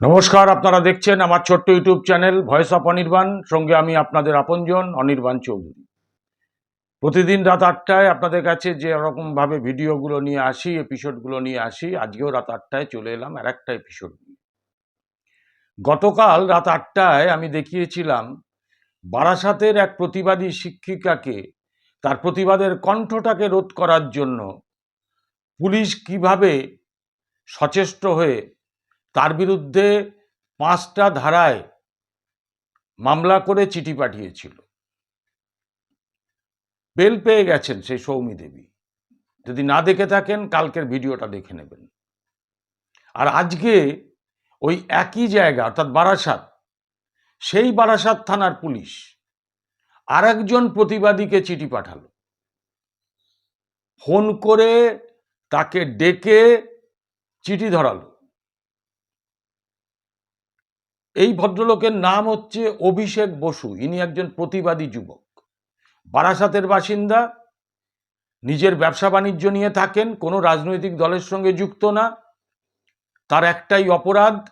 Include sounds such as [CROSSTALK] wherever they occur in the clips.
নমস্কার, আপনারা দেখছেন আমার ছোট্ট YouTube channel voice of Anirban. সঙ্গে আমি আপনাদের আপনজন, অনির্বাণ চৌধুরী। প্রতিদিন রাত আটটায় আপনাদের কাছে যে রকমভাবে ভিডিওগুলো নিয়ে আসি, এপিসোডগুলো নিয়ে আসি, আজকেও রাত আটটায় চলে এলাম আর একটা এপিসোড নিয়ে। গতকাল রাত আটটায় আমি দেখিয়েছিলাম বারাসাতের এক প্রতিবাদী শিক্ষিকাকে, তার প্রতিবাদের কণ্ঠটাকে রোধ করার জন্য পুলিশ কীভাবে সচেষ্ট হয়ে তার বিরুদ্ধে পাঁচটা ধারায় মামলা করে চিঠি পাঠিয়েছিল। বেল পেয়ে গেছেন সেই সৌমি দেবী। যদি না দেখে থাকেন, কালকের ভিডিওটা দেখে নেবেন। আর আজকে ওই একই জায়গা, অর্থাৎ বারাসাত, সেই বারাসাত থানার পুলিশ আর একজন প্রতিবাদীকে চিঠি পাঠালো। ফোন করে তাকে ডেকে চিঠি ধরালো। এই ভদ্রলোকের নাম হচ্ছে অভিষেক বসু। ইনি একজন প্রতিবাদী যুবক। বারাসাতের বাসিন্দা। নিজের ব্যবসা বাণিজ্য নিয়ে থাকেন, কোনো রাজনৈতিক দলের সঙ্গে যুক্ত না। তার একটাই অপরাধ,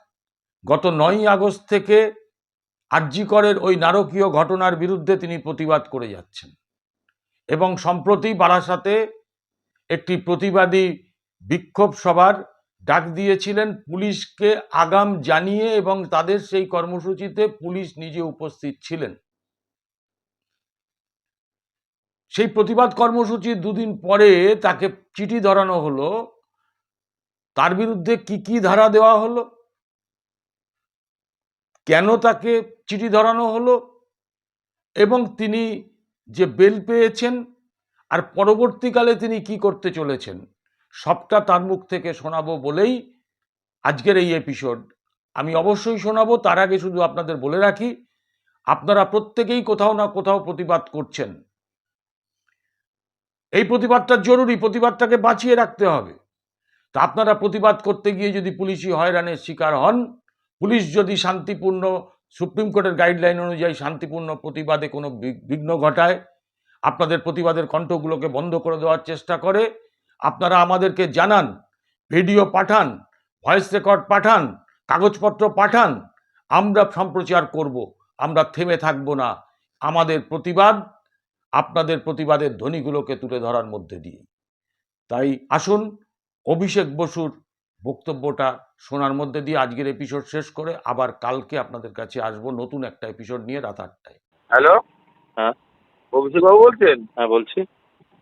গত নয়ই আগস্ট থেকে আর্যিকরের ওই নারকীয় ঘটনার বিরুদ্ধে তিনি প্রতিবাদ করে যাচ্ছেন। এবং সম্প্রতি বারাসাতে একটি প্রতিবাদী বিক্ষোভ সভার ডাক দিয়েছিলেন পুলিশকে আগাম জানিয়ে এবং তাদের সেই কর্মসূচিতে পুলিশ নিজে উপস্থিত ছিলেন। সেই প্রতিবাদ কর্মসূচির দুদিন পরে তাকে চিঠি ধরানো হলো। তার বিরুদ্ধে কি কি ধারা দেওয়া হলো? কেন তাকে চিঠি ধরানো হলো? এবং তিনি যে বেল পেয়েছেন, আর পরবর্তীকালে তিনি কি করতে চলেছেন? সবটা তার মুখ থেকে শোনাবো বলেই আজকের এই এপিসোড আমি অবশ্যই শোনাবো, তার আগে শুধু আপনাদের বলে রাখি, আপনারা প্রত্যেকেই কোথাও না কোথাও প্রতিবাদ করছেন। এই প্রতিবাদটা জরুরি, প্রতিবাদটাকে বাঁচিয়ে রাখতে হবে। তা আপনারা প্রতিবাদ করতে গিয়ে যদি পুলিশি হয়রানির শিকার হন, পুলিশ যদি শান্তিপূর্ণ, সুপ্রিম কোর্টের গাইডলাইন অনুযায়ী শান্তিপূর্ণ প্রতিবাদে কোনো বিঘ্ন ঘটায়, আপনাদের প্রতিবাদের কণ্ঠগুলোকে বন্ধ করে দেওয়ার চেষ্টা করে আপনারা আমাদেরকে জানান ভিডিও পাঠান ভয়েস রেকর্ড পাঠান কাগজপত্র পাঠান আমরা সম্প্রচার করব আমরা থেমে থাকব না। আমাদের প্রতিবাদ আপনাদের প্রতিবাদের ধ্বনিগুলোকে তুলে ধরার মধ্যে দিয়ে। তাই আসুন অভিষেক বসুর বক্তব্যটা শোনার মধ্যে দিয়ে আজকের এপিসোড শেষ করে আবার কালকে আপনাদের কাছে আসব নতুন একটা এপিসোড নিয়ে রাত আটটায়। হ্যালো হ্যাঁ। অভিষেক বাবু বলছেন? হ্যাঁ বলছি।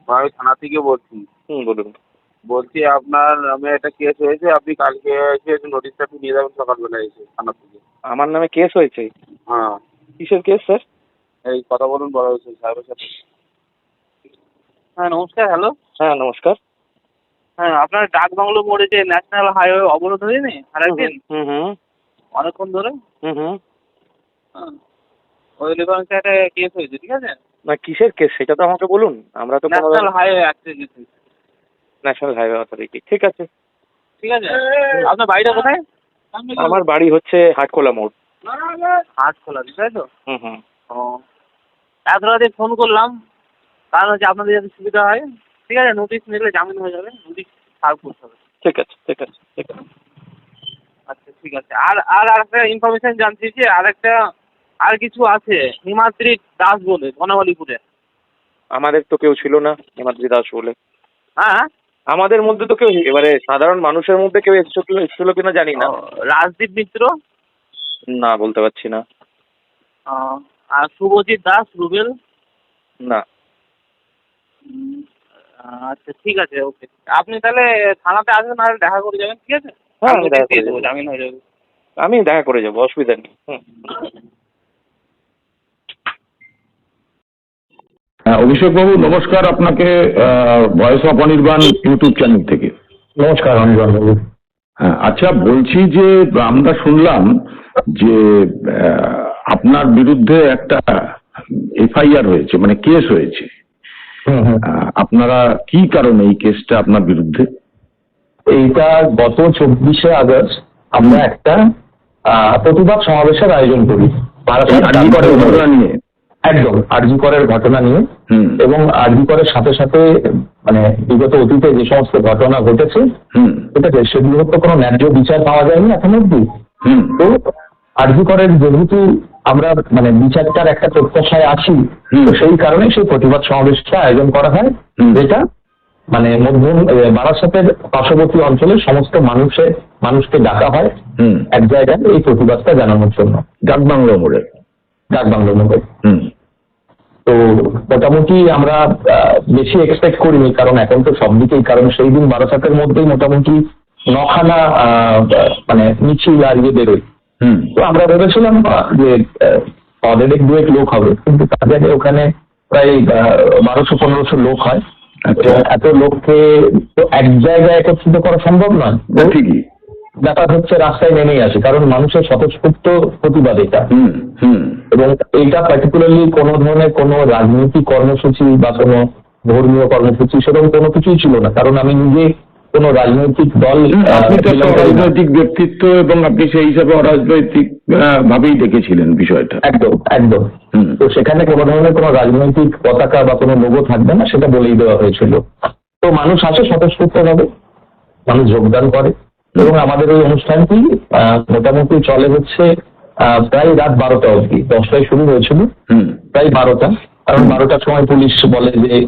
আমি থানা থেকে বলছি। হুম বলুন। বলছি আপনার নামে একটা কেস হয়েছে আপনি কালকে এসে নোটিশটা একটু নিয়ে যাবেন সকালবেলা এসে থানা থেকে। আমার নামে কেস হয়েছে? হ্যাঁ। কিসের কেস স্যার এই কথা বলুন বলা হয়েছে সাহেবের সাথে। হ্যাঁ নমস্কার হ্যালো হ্যাঁ নমস্কার। হ্যাঁ আপনার ডাক বাংলো মোড়ে যে ন্যাশনাল হাইওয়ে অবরোধ হয়নি আর একদিন হুম হুম। অনেকক্ষণ ধরে? হুম হুম। হ্যাঁ। ওই রেফারেন্সে একটা কেস হয়েছে ঠিক আছে? না কিসের কেস সেটা তো আমাকে বলুন। আমরা তো national highway accident national highway authority ঠিক আছে। ঠিক আছে? আপনার বাড়িটা কোথায়? আমার বাড়ি হচ্ছে হাটখোলা মোড়। হাট খোলা তাই তো হুম হুম। ও এত রাতে ফোন করলাম। কারণ হচ্ছে আপনাদের যাতে সুবিধা হয়। ঠিক আছে নোটিশ নিলে জামিন হয়ে যাবে। নোটিশ সার্ভ করতে হবে। ঠিক আছে ঠিক আছে ঠিক আছে। আচ্ছা ঠিক আছে। আর আর একটা ইনফরমেশন জানছি যে আর একটা আর কিছু আছে? হিমাদ্রি দাস বলে বনমালীপুরে আমাদের তো কেউ ছিল না হিমাদ্রি দাস বলে। হ্যাঁ আমাদের মধ্যে তো কেউ এবারে সাধারণ মানুষের মধ্যে কেউ এসেছিল এসেছিল কিনা জানি না। রাজদীপ মিত্র? না বলতে পারছি না। আর শুভজিৎ দাস রুবেল? না। আচ্ছা ঠিক আছে ওকে। আপনি তাহলে থানাতে আসবেন আর দেখা করে যাবেন ঠিক আছে? হ্যাঁ, আমি আমি দেখা করে যাব। জামিন হয়ে যাবে। আমি দেখা করে যাব অসুবিধা নেই। হুম। [LAUGHS] হ্যাঁ অভিষেকবাবু নমস্কার আপনাকে voice of Anirban YouTube channel থেকে। নমস্কার অনির্বাণ বাবু। হ্যাঁ আচ্ছা বলছি যে আমরা শুনলাম যে আপনার বিরুদ্ধে একটা এফআইআর হয়েছে মানে কেস হয়েছে। আপনারা কি কারণে এই কেসটা আপনার বিরুদ্ধে? এইটা গত চব্বিশে আগস্ট আমরা একটা প্রতিবাদ সমাবেশের আয়োজন করি। নিয়ে। একদম আরজি করের ঘটনা নিয়ে। হুম। এবং আরজি করের সাথে সাথে মানে বিগত অতীতে যে সমস্ত ঘটনা ঘটেছে হুম। ঠিক আছে সেগুলোর তো কোনো ন্যায্য বিচার পাওয়া যায়নি এখন অব্দি হুম। তো আরজি করের যেহেতু আমরা মানে বিচারটার একটা প্রত্যাশায় আছি। তো সেই কারণে সেই প্রতিবাদ সমাবেশটা আয়োজন করা হয়। যেটা মানে মধ্যম বারাসাতের পার্শ্ববর্তী অঞ্চলের সমস্ত মানুষের মানুষকে ডাকা হয়। হুম। এক জায়গায় এই প্রতিবাদটা জানানোর জন্য। ডাকবাংলো মোড়ে। ডাক বাংলো মোড়ে হুম। তো মোটামুটি আমরা বেশি এক্সপেক্ট করিনি কারণ এখন তো সব দিকেই কারণ সেই দিন বারাসাতের মধ্যেই মোটামুটি নখানা মানে মিছিল আর ইয়ে বেরোয়। হুম। তো আমরা ভেবেছিলাম যে অর্ধেক দুয়েক লোক হবে কিন্তু তার জায়গায় ওখানে প্রায় বারোশো পনেরোশো লোক হয়। আচ্ছা। এত লোককে তো এক জায়গায় একত্রিত করা সম্ভব নয়। ঠিকই। ব্যাপার হচ্ছে রাস্তায় নেমেই আসে কারণ মানুষের স্বতঃস্ফূর্ত প্রতিবাদ এটা। এবং এইটা পার্টিকুলারলি কোনো ধরনের কোনো রাজনৈতিক কর্মসূচি বা কোনো ধর্মীয় কর্মসূচি সেরকম কোনো কিছুই ছিল না কারণ আমি নিজে কোনো রাজনৈতিক দল আপনি তো। অরাজনৈতিক ব্যক্তিত্ব এবং আপনি সেই হিসাবে অরাজনৈতিক ভাবেই দেখেছিলেন বিষয়টা। একদম একদম। তো সেখানে কোনো ধরনের কোনো রাজনৈতিক পতাকা বা কোনো লোগো থাকবে না সেটা বলেই দেওয়া হয়েছিল। তো মানুষ আসে স্বতঃস্ফূর্ত ভাবে মানুষ যোগদান করে। এবং আমাদের এই অনুষ্ঠানটি মোটামুটি চলে হচ্ছে প্রায় রাত বারোটা অবধি। দশটায় শুরু হয়েছিল। হুম। প্রায় বারোটা। কারণ বারোটার সময় পুলিশ বলে যে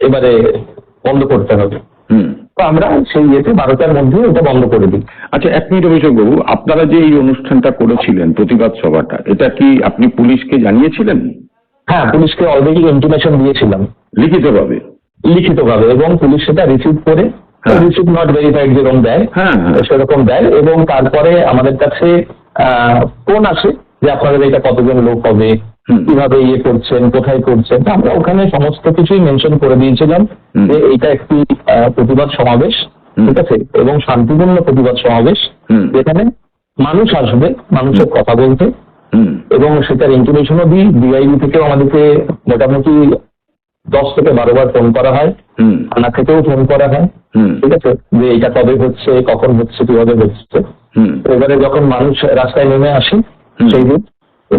এবারে বন্ধ করতে হবে। হুম। তো আমরা সেই ইয়েতে বারোটার মধ্যে এটা বন্ধ করে দিই। আচ্ছা এক মিনিট অভিষেক বাবু আপনারা যে এই অনুষ্ঠানটা করেছিলেন প্রতিবাদ সভাটা এটা কি আপনি পুলিশকে জানিয়েছিলেন? হ্যাঁ পুলিশকে অলরেডি ইন্টিমেশন দিয়েছিলাম। লিখিতভাবে? লিখিতভাবে এবং পুলিশ সেটা রিসিভ করে। রিসিভ নট ভেরিফাইড যেরকম দেয়। হ্যাঁ হ্যাঁ। সেরকম দেয় এবং তারপরে আমাদের কাছে ফোন আসে যে আপনাদের এটা কতজন লোক হবে। কীভাবে ইয়ে করছেন কোথায় করছেন। আমরা ওখানে সমস্ত কিছুই মেনশন করে দিয়েছিলাম যে এটা একটি প্রতিবাদ সমাবেশ ঠিক আছে? এবং শান্তিপূর্ণ প্রতিবাদ সমাবেশ। যেখানে মানুষ আসবে মানুষের কথা বলতে এবং সেটার ইন্টিমেশনও দিই। ডিআইবি থেকেও আমাদেরকে মোটামুটি দশ থেকে বারো বার ফোন করা হয়। থানা থেকেও ফোন করা হয়। ঠিক আছে? যে এটা কবে হচ্ছে কখন হচ্ছে কীভাবে হচ্ছে। এবারে যখন মানুষ রাস্তায় নেমে আসে সেই দিন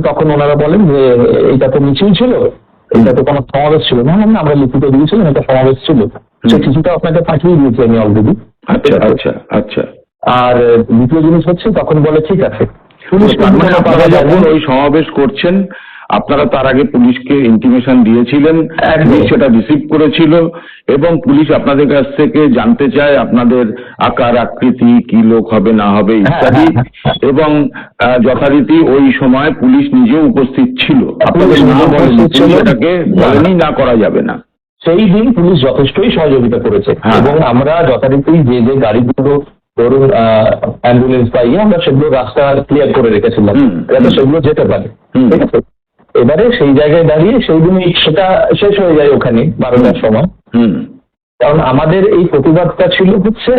তখন ওনারা বলেন যে এটা তো মিছিল ছিল। এটা তো কোনো সমাবেশ ছিল না। না, আমরা লিখিত দিয়েছিলাম এটা সমাবেশ ছিল। সে কিছুটা আপনাকে পাঠিয়ে দিয়েছি আমি অলরেডি আচ্ছা আচ্ছা আচ্ছা। আর দ্বিতীয় জিনিস হচ্ছে তখন বলে ঠিক আছে। মানে ওই সমাবেশ করছেন আপনারা তার আগে পুলিশকে ইন্টিমেশন দিয়েছিলেন। পুলিশ সেটা রিসিভ করেছিল এবং পুলিশ আপনাদের কাছ থেকে জানতে চায় আপনাদের আকার আকৃতি কি লোক হবে না হবে ইত্যাদি। হ্যাঁ, হ্যাঁ, এবং যথারীতি ওই সময় পুলিশ নিজেও উপস্থিত ছিল। আপনাদের না বলেনি। না। বলেনি না করা যাবে না। সেই দিন পুলিশ যথেষ্টই সহযোগিতা করেছে। হ্যাঁ। এবং আমরা যথারীতি যে যে গাড়িগুলো ধরুন অ্যাম্বুলেন্স পাই আমরা সেগুলো রাস্তা ক্লিয়ার করে রেখেছিলাম। যাতে সেগুলো যেতে পারে। ঠিক আছে? এবারে সেই জায়গায় দাঁড়িয়ে সেই দিনই সেটা শেষ হয়ে যায় ওখানে বারোটার সময়। হুম। কারণ আমাদের এই প্রতিবাদটা ছিল হচ্ছে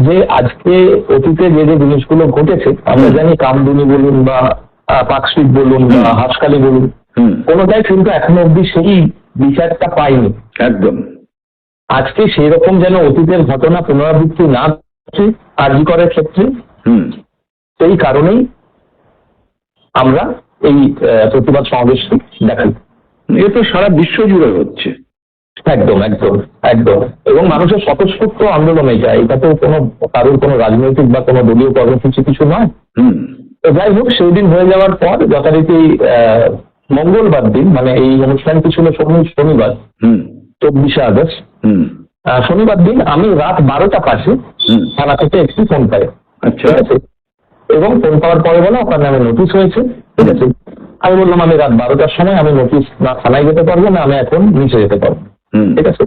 যে আজকে অতীতে যে যে জিনিসগুলো ঘটেছে আমরা জানি কামদুনি বলুন বা পাকস্ট্রিট বলুন বা হাসকালি বলুন হুম। কোনোটাই কিন্তু এখনও অব্দি সেই বিচারটা পাইনি। একদম। আজকে সেই রকম যেন অতীতের ঘটনা পুনরাবৃত্তি না ঘটে আরজি করার ক্ষেত্রে হুম। সেই কারণেই আমরা এই প্রতিবাদ সমাবেশ দেখাই এ তো সারা বিশ্ব জুড়ে হচ্ছে। একদম একদম একদম। এবং মানুষের স্বতঃস্ফূর্ত আন্দোলন এটা এটা তো কোনো কারোর কোনো রাজনৈতিক বা কোনো দলীয় কর্মসূচি কিছু নয়। যাই হোক সেই দিন হয়ে যাওয়ার পর যথারীতি মঙ্গলবার দিন মানে এই অনুষ্ঠানটি ছিল শনি শনিবার হুম। চব্বিশে আগস্ট। হুম। শনিবার দিন আমি রাত বারোটা পাশে থানা থেকে একটি ফোন পাই। আচ্ছা। এবং ফোন পাওয়ার পরে বলে আপনার নামে নোটিশ হয়েছে ঠিক আছে? আমি বললাম আমি রাত বারোটার সময় আমি নোটিশ না থানায় যেতে পারব না আমি এখন নিচে যেতে পারব। হুম। ঠিক আছে?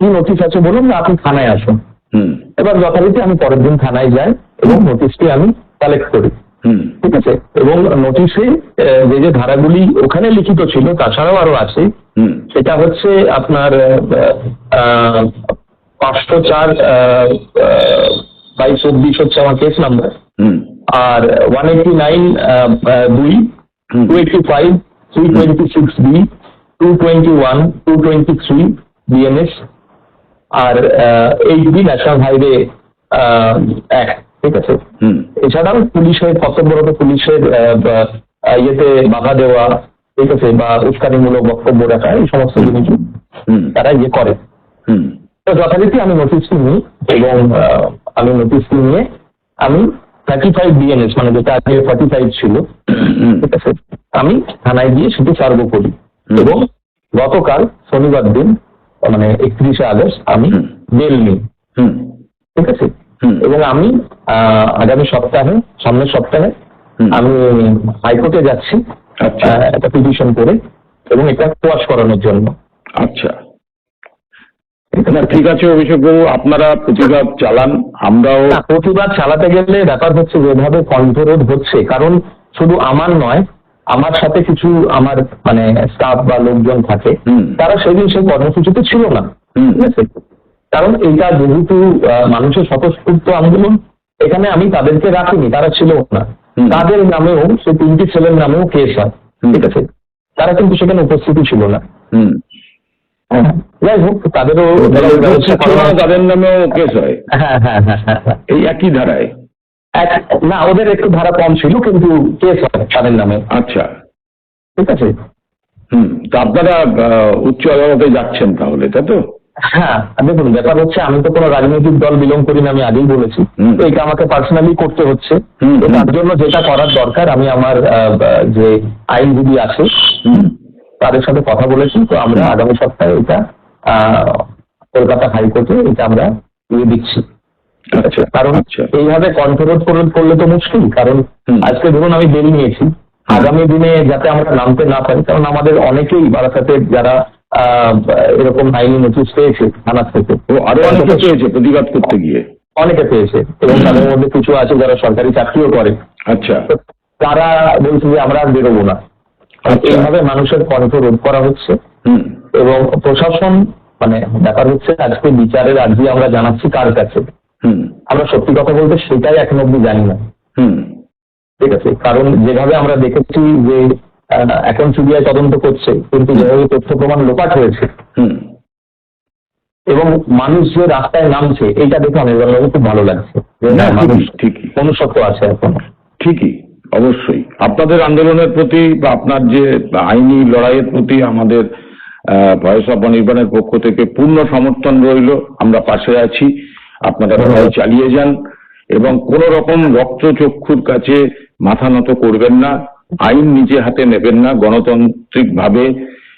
কি নোটিশ আছে বলুন না আপনি থানায় আসুন। হুম। এবার যথারীতি আমি পরের দিন থানায় যাই এবং নোটিশটি আমি কালেক্ট করি। হুম। ঠিক আছে? এবং নোটিশে যে যে ধারাগুলি ওখানে লিখিত ছিল তাছাড়াও আরও আছে। হুম। সেটা হচ্ছে আপনার পাঁচশো চার বাইশ চব্বিশ হচ্ছে আমার কেস নাম্বার হুম। আর ওয়ান এইটি নাইন দুই two eighty five three twenty six B two twenty one two twenty three BNS আর এইট বি ন্যাশনাল হাইওয়ে এক ঠিক আছে? হুম। এছাড়াও পুলিশের কর্তব্যরত পুলিশের আহ, ইয়েতে বাধা দেওয়া ঠিক আছে? বা উস্কানিমূলক বক্তব্য রাখা এই সমস্ত জিনিস হুম। তারা ইয়ে করে। হুম। তো যথারীতি আমি নোটিশটি নিই এবং আমি নোটিশটি নিয়ে আমি থার্টি ফাইভ বিএনএস মানে যেটা আগে ফর্টি ফাইভ ছিল ঠিক আছে? আমি থানায় গিয়ে সেটি সার্ভ করি। এবং গতকাল শনিবার দিন মানে একত্রিশে আগস্ট আমি। বেল নিই। ঠিক আছে? এবং আমি আগামী সপ্তাহে সামনের সপ্তাহে। আমি হাইকোর্টে যাচ্ছি আচ্ছা। একটা পিটিশন করে এবং এটা কোয়াশ করানোর জন্য। আচ্ছা। না ঠিক আছে অভিষেক বাবু আপনারা প্রতিবাদ চালান আমরাও প্রতিবাদ চালাতে গেলে ব্যাপার হচ্ছে যেভাবে কণ্ঠরোধ হচ্ছে কারণ শুধু আমার নয় আমার সাথে কিছু আমার মানে স্টাফ বা লোকজন থাকে। তারা সেদিন সেই কর্মসূচিতে ছিল না। হুম। ঠিক আছে? কারণ এইটা যেহেতু মানুষের স্বতঃস্ফূর্ত আন্দোলন এখানে আমি তাদেরকে রাখিনি তারা ছিল না। তাদের নামেও সে তিনটি ছেলের নামেও কেস হয়। ঠিক আছে? তারা কিন্তু সেখানে উপস্থিতি ছিল না। হুম। যাই হোক তাদেরও তাদের নামেও কেস হয়। হ্যাঁ হ্যাঁ হ্যাঁ হ্যাঁ হ্যাঁ। এই একই ধারায়? এক- না ওদের একটু ধারা কম ছিল কিন্তু কেস হয় তাদের নামে। আচ্ছা। ঠিক আছে? হুম তা আপনারা উচ্চ আদালতে যাচ্ছেন তাহলে তাই তো? হ্যাঁ দেখুন ব্যাপার হচ্ছে আমি তো কোনো রাজনৈতিক দল বিলং করি না আমি আগেই বলেছি। তো এটা আমাকে পার্সোনালি করতে হচ্ছে। তার জন্য যেটা করার দরকার আমি আমার যে আইনজীবী আছে তাদের সাথে কথা বলেছি তো আমরা আগামী সপ্তাহে এটা কলকাতা হাইকোর্টে এটা আমরা দিয়ে দিচ্ছি। আচ্ছা। কারণ আচ্ছা। এইভাবে কন্ট্রোল করে করলে তো মুশকিল কারণ আজকে ধরুন আমি বেল নিয়েছি আগামী দিনে যাতে আমরা নামতে না পারি কারণ আমাদের অনেকেই বারাসাতে যারা আহ, এরকম আইনি নোটিশ পেয়েছে থানার থেকে। আরও অনেকে পেয়েছে প্রতিবাদ করতে গিয়ে। অনেকে পেয়েছে এবং তাদের মধ্যে কিছু আছে যারা সরকারি চাকরিও করে। আচ্ছা। তারা বলছে যে আমরা আর বেরোবো না। এইভাবে মানুষের কণ্ঠ রোধ করা হচ্ছে। এবং প্রশাসন মানে ব্যাপার হচ্ছে আজকে বিচারের আর্জি আমরা জানাচ্ছি কার কাছে। আমরা সত্যি কথা বলতে সেটাই এখন অব্দি জানি না। ঠিক আছে? কারণ যেভাবে আমরা দেখেছি যে এখন সিবিআই তদন্ত করছে কিন্তু যেভাবে তথ্য প্রমাণ লোপাট হয়েছে। হুম। এবং মানুষ যে রাস্তায় নামছে এইটা দেখে অনির্বাণবাবু খুব ভালো লাগছে। মানুষ ঠিকই, ঠিকই। মনুষ্যত্ব আছে এখন। ঠিকই। অবশ্যই। আপনাদের আন্দোলনের প্রতি বা আপনার যে আইনি লড়াইয়ের প্রতি আমাদের ভয়েস অফ অনির্বাণের পক্ষ থেকে পূর্ণ সমর্থন রইল। আমরা পাশে আছি। আপনারা লড়াই চালিয়ে যান এবং কোন রকম রক্তচক্ষুর কাছে মাথা নত করবেন না। আইন নিজে হাতে নেবেন না। গণতান্ত্রিক ভাবে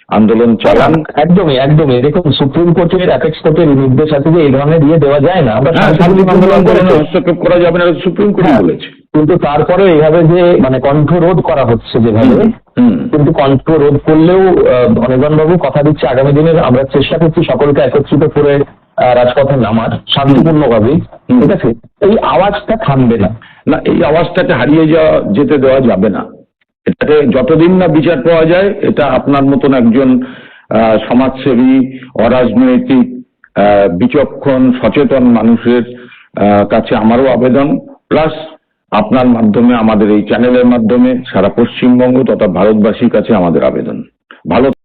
আন্দোলন চালান। একদমই একদমই। দেখুন সুপ্রিম কোর্টের অ্যাপেক্স কোর্টের নির্দেশ আছে যে এই ধরনের ইয়ে দেওয়া যায় না। আমরা হ্যাঁ আন্দোলন আন্দোলনে করেছি। হস্তক্ষেপ করা যাবে না সুপ্রিম হ্যাঁ, বলেছে। কিন্তু তারপরে এইভাবে যে মানে কণ্ঠ রোধ করা হচ্ছে যেভাবে কিন্তু কণ্ঠ রোধ করলেও অনির্বাণ বাবু কথা দিচ্ছে আগামী দিনের আমরা চেষ্টা করছি সকলকে একত্রিত করে রাজপথে নামার শান্তিপূর্ণভাবে। ঠিক আছে? এই আওয়াজটা থামবে না। না এই আওয়াজটাকে হারিয়ে যাওয়া যেতে দেওয়া যাবে না। এটাকে যতদিন না বিচার পাওয়া যায় এটা আপনার মতন একজন সমাজসেবী অরাজনৈতিক বিচক্ষণ সচেতন মানুষের কাছে আমারও আবেদন। প্লাস আপনার মাধ্যমে আমাদের এই চ্যানেলের মাধ্যমে সারা পশ্চিমবঙ্গ তথা ভারতবাসীর কাছে আমাদের আবেদন। ভালো